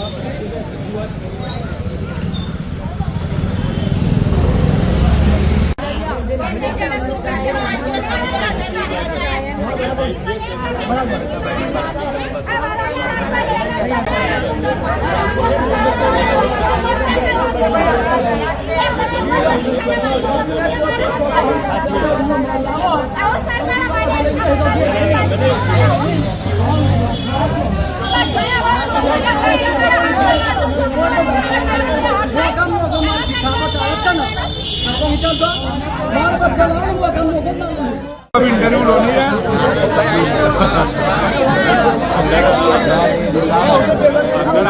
Aku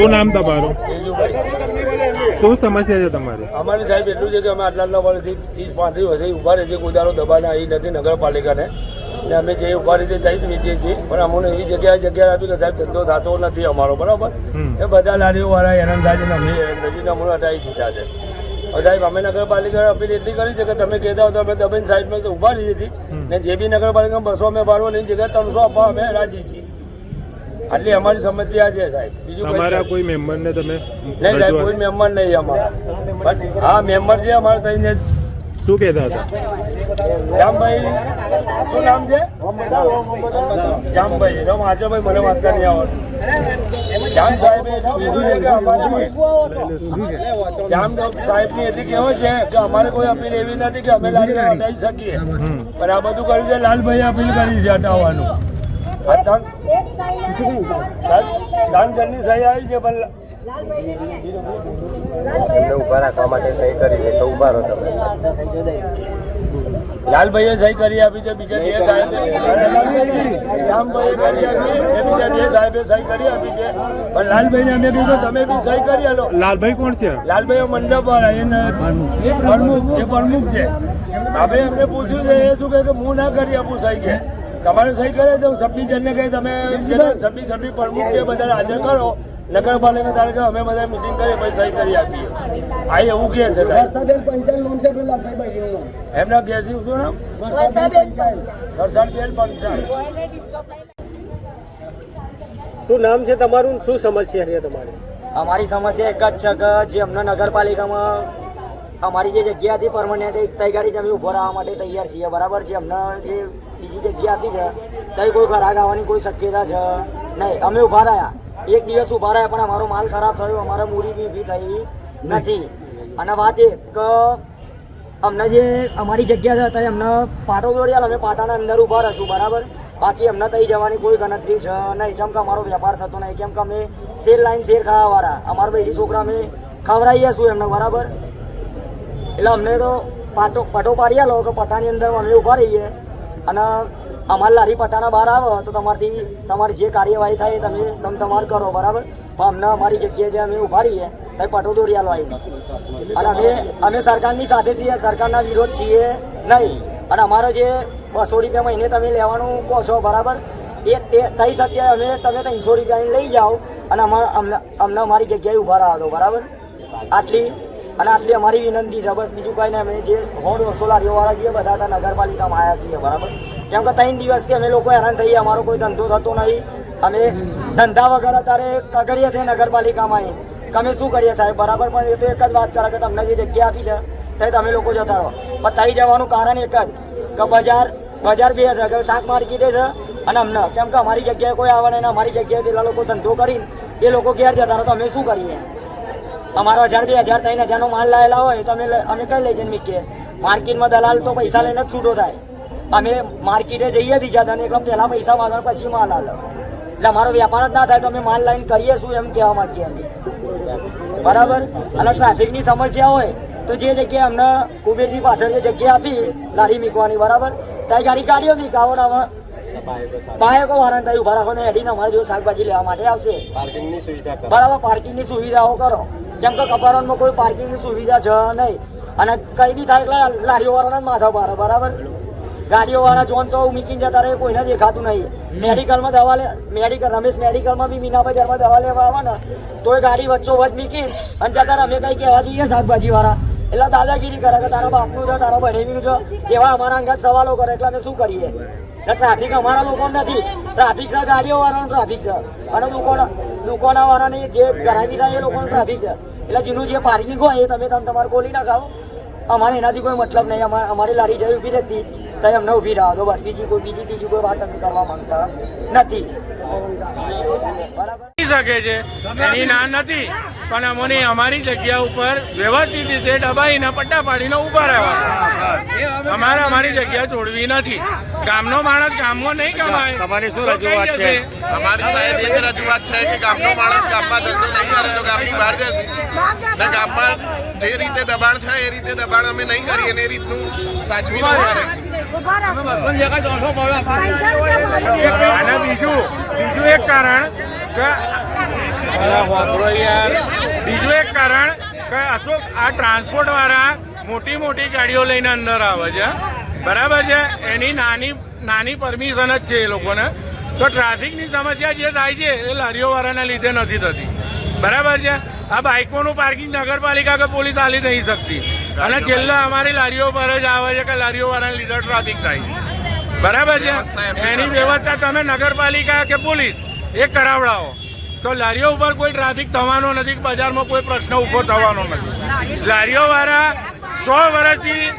શું નામ તમારું? શું સમસ્યા છે તમારે? અમારે સાહેબ એટલું છે કે અમે આટલા આટલા વર્ષથી ત્રીસ પાંત્રીસ વર્ષે ઊભા રહે છે કોદારો દબાણ આવી નથી નગરપાલિકાને. ને અમે જે ઊભા રીતે જઈ વેચીએ છીએ. પણ અમને એવી જગ્યાએ જગ્યા આપી કે સાહેબ ધંધો થતો નથી અમારો બરાબર? એ બધા લારીઓવાળા હેરાન થાય છે ને અમે નજીકના અમને હટાવી દીધા છે. સાહેબ અમે નગરપાલિકાને અપીલ એટલી કરી છે કે તમે કહેતા હો તો અમે દબાઈને સાઈડમાં ઊભા રહીએ છીએ. હમ. ને જે બી નગરપાલિકામાં બસો અમે ભાડવો એની જગ્યાએ ત્રણસો આપવા અમે રાજી છીએ. આટલી અમારી સમસ્યા છે સાહેબ. બીજું અમારા. કોઈ મેમ્બરને તમે નહીં સાહેબ કોઈ મેમ્બર નહીં અમારા. બટ હા મેમ્બર છે અમારે થઈને. શું કહેતા હતા? જામભાઈ શું નામ છે? જામભાઈ. રમ હાજરભાઈ મને વાંચતા નહીં આવડતું જામ સાહેબે કીધું છે કે અમારે જામ સાહેબની એટલી કહેવત છે કે અમારે કોઈ અપીલ એવી નથી કે અમે લાડી હટાવી શકીએ. પણ આ બધું કર્યું છે લાલભાઈ અપીલ કરી છે હટાવવાનું. જણની સહી આવી છે પણ એમને ઊભા રાખવા માટે સહી કરી છે તો ઊભા રહો તમે. લાલભાઈએ સહી કરી આપી છે બીજા બે સાહેબે જામભાઈએ કરી આપી એ બીજા બે સાહેબે સહી કરી આપી છે. પણ લાલભાઈને અમે કીધું તમે બી સહી કરી આલો. લાલભાઈ કોણ છે? લાલભાઈ મંડપ વાળા પ્રમુખ એ પ્રમુખ છે. હવે એમને પૂછ્યું છે એ શું કહે કે હું ના કરી આપું સહી કે. તમારે સહી કરે તો છવ્વીસ જણને કહે તમે છવ્વીસ છવ્વીસ પ્રમુખ કે બધા હાજર કરો. નગરપાલિકા તારે કે અમે બધા મિટિંગ કરી પછી સહી કરી આપીએ. આ એવું કે છે એમના કે છે શું નામ? વરસાદબેન પંચાલ. શું નામ છે તમારું શું સમસ્યા છે તમારી? અમારી સમસ્યા એક જ છે કે જે અમને નગરપાલિકામાં અમારી જે જગ્યા હતી પરમનન્ટ એક તૈયારી અમે ઊભો રહેવા માટે તૈયાર છીએ. બરાબર છે? અમને જે બીજી જગ્યા આપી છે ત્યાં કોઈ ખરાબ આવવાની કોઈ શક્યતા છે નહીં. અમે ઊભા રહ્યા. એક દિવસ ઊભા રહ્યા, પણ અમારો માલ ખરાબ થયો. અમારે મૂડી બી ઊભી થઈ નથી. અને વાત એ કે અમને જે અમારી જગ્યા છે ત્યાં અમને પાટો દોડ્યા, અમે પાટાના અંદર ઊભા રહીશું. બરાબર? બાકી અમને તઈ જવાની કોઈ ગણતરી છે નહીં. જેમ કે અમારો વેપાર થતો નહીં, કેમ કે અમે શેર લાઈન શેર ખાવાવાળા. અમારા બેટી છોકરા અમે ખવડાવીએ છું એમને, બરાબર? એટલે અમને તો પાટો પટો પાડી આલો કે પટાની અંદર અમે ઊભા રહીએ. અને અમારી લારી પટાના બહાર આવે તો તમારથી તમારી જે કાર્યવાહી થાય તમે તમે તમારે કરો, બરાબર? પણ અમને અમારી જગ્યાએ જે અમે ઊભા રહીએ તો પટો દોડી આલો આવીને. અને અમે અમે સરકારની સાથે છીએ, સરકારના વિરોધ છીએ નહીં. અને અમારો જે બસો રૂપિયા મહિને તમે લેવાનું કહો છો, બરાબર? એ તે તઈ સત્ય અમે તમે ત્રણસો રૂપિયા લઈ જાઓ અને અમારા અમને અમને અમારી જગ્યાએ ઊભા રહો, બરાબર? આટલી અને આટલી અમારી વિનંતી છે, બસ બીજું કંઈ નહીં, અમે જે હોડ વસોલા જેવાળા છીએ, બધા ત્યાં નગરપાલિકામાં આવ્યા છીએ, બરાબર? કેમ કે ત્રણ દિવસથી અમે લોકો હેરાન થઈએ અમારો કોઈ ધંધો થતો નહીં. અમે ધંધા વગર અત્યારે કરીએ છીએ નગરપાલિકામાં અમે શું કરીએ સાહેબ, બરાબર? પણ એ તો એક જ વાત કરે કે તમને જે જગ્યા આપી છે, તે તમે લોકો જતા રહો. પણ થઈ જવાનું કારણ એક જ, કે બજાર બજાર બે કે શાક માર્કેટે છે અને અમને. કેમ કે અમારી જગ્યાએ કોઈ આવે ને અમારી જગ્યાએ પેલા લોકો ધંધો કરીને એ લોકો ઘેર જતા રહે, તો અમે શું કરીએ? અમારો હજાર બે હજાર થઈને હજારનો માલ લાયેલા હોય તો અમે અમે કઈ લઈ જઈને મીકીએ? માર્કેટમાં દલાલ તો પૈસા લઈને જ છૂટો થાય. અમે માર્કેટે જઈએ બીજા દને એટલે પહેલા પૈસા માંગે પછી માલ આલે. એટલે અમારો વ્યાપાર જ ના થાય તો અમે માલ લાઈન કરીએ શું એમ કહેવા માંગીએ અમે. બરાબર? અને ટ્રાફિકની સમસ્યા હોય તો જે જગ્યાએ અમને કુબેરની પાછળ જે જગ્યા આપી લારી મીકવાની બરાબર? ત્યાં ગાડી કાઢીઓ મીકાવો ને બાયકો વાળાને ત્યાં ઊભા રાખો ને હેડીને અમારે જો શાકભાજી લેવા માટે આવશે. પાર્કિંગની સુવિધા બરાબર પાર્કિંગની સુવિધાઓ કરો. કેમ કે કપારણમાં કોઈ પાર્કિંગની સુવિધા છે નહીં. અને કઈ બી થાય એટલે લારીઓવાળાના જ માથા પારે બરાબર? ગાડીઓવાળા જોન તો મીકીને જતા રહે, કોઈને દેખાતું નહીં. મેડિકલમાં દવા લે, મેડિકલ, રમેશ મેડિકલમાં બી મીના બજારમાં દવા લેવા આવે ને, તો એ ગાડી વચ્ચો વચ મીકીને અને જતા રમે કઈ કહેવા જઈએ શાકભાજીવાળા. એટલે દાદાગીરી કરે કે તારા બાપનું છે, તારા બહેનીનું છે, એવા અમારા અંગત સવાલો કરે, એટલે અમે શું કરીએ? એટલે ટ્રાફિક અમારા લોકો નથી. ટ્રાફિક છે ગાડીઓ વાળાનું ટ્રાફિક છે. અને દુકાન દુકાના વાળાની જે ગરાગી થાય એ લોકોનું ટ્રાફિક છે. એટલે જેનું જે પાર્કિંગ હોય એ તમે તમે તમારે ખોલી નાખાવો. અમારે એનાથી કોઈ મતલબ નહીં. અમારે લારી જઈ ઊભી રહેતી તો અમને ઊભી રાહ. દો બસ બીજી કોઈ બીજી બીજી કોઈ વાત અમે કરવા માંગતા નથી. શકે છે. એની ના નથી. પણ અમને અમારી જગ્યા ઉપર વ્યવસ્થિત રીતે દબાઈને પટ્ટા પાડીને ઊભા રહેવા અમારે અમારી જગ્યા છોડવી નથી. ગામનો માણસ ગામમાં નહીં કમાય. તમારી શું રજૂઆત છે? અમારી સાહેબ એ જ રજૂઆત છે કે ગામનો માણસ ગામમાં ધંધો નહીં કરે તો ગામની બહાર જશે. ને ગામમાં જે રીતે દબાણ થાય એ રીતે દબાણ અમે નહીં કરીએ ને એ રીતનું સાચવી રહીશું. અને બીજું બીજું એક કારણ કે યાર. બીજું એક કારણ કે અશોક આ ટ્રાન્સપોર્ટ વાળા મોટી મોટી ગાડીઓ લઈને અંદર આવે છે. બરાબર છે? એની નાની નાની પરમિશન જ છે એ લોકોને. તો ટ્રાફિકની સમસ્યા જે થાય છે એ લારીઓ વાળાના લીધે નથી થતી. બરાબર છે? આ બાઇકોનું પાર્કિંગ નગરપાલિકા કે પોલીસ હાલી નહીં શકતી. અને છેલ્લા અમારી લારીઓ પર જ આવે છે કે લારીઓ વાળાના લીધે ટ્રાફિક થાય. બરાબર છે? એની વ્યવસ્થા તમે નગરપાલિકા કે પોલીસ એ કરાવડાવો. તો લારીઓ ઉપર કોઈ ટ્રાફિક થવાનો નથી બજારમાં કોઈ પ્રશ્ન ઊભો થવાનો નથી. લારીઓ વાળા સો વર્ષથી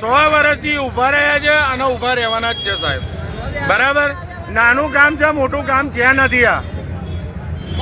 સો વર્ષથી ઊભા રહ્યા છે અને ઊભા રહેવાના જ છે સાહેબ. બરાબર? નાનું કામ છે મોટું કામ છે નથી આ.